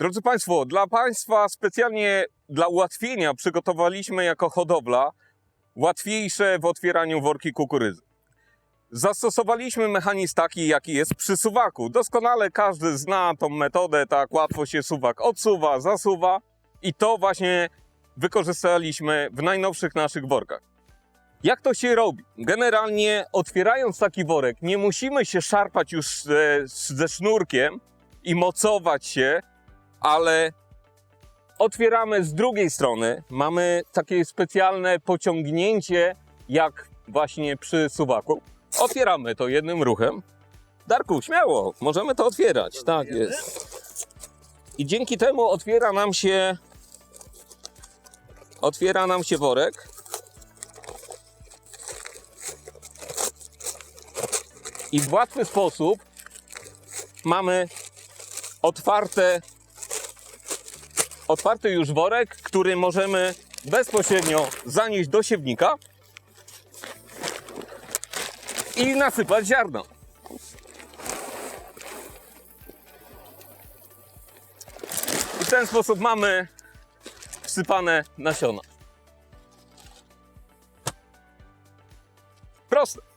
Drodzy Państwo, dla Państwa specjalnie dla ułatwienia przygotowaliśmy jako hodowla łatwiejsze w otwieraniu worki kukurydzy. Zastosowaliśmy mechanizm taki, jaki jest przy suwaku. Doskonale każdy zna tą metodę, tak łatwo się suwak odsuwa, zasuwa i to właśnie wykorzystaliśmy w najnowszych naszych workach. Jak to się robi? Generalnie otwierając taki worek nie musimy się szarpać już ze, ze sznurkiem i mocować się, ale otwieramy z drugiej strony. Mamy takie specjalne pociągnięcie, jak właśnie przy suwaku. Otwieramy to jednym ruchem. Darku, śmiało, możemy to otwierać. Tak jest. I dzięki temu otwiera nam się otwiera nam się worek. I w łatwy sposób mamy otwarte otwarty już worek, który możemy bezpośrednio zanieść do siewnika i nasypać ziarno. I w ten sposób mamy wsypane nasiona. Proste.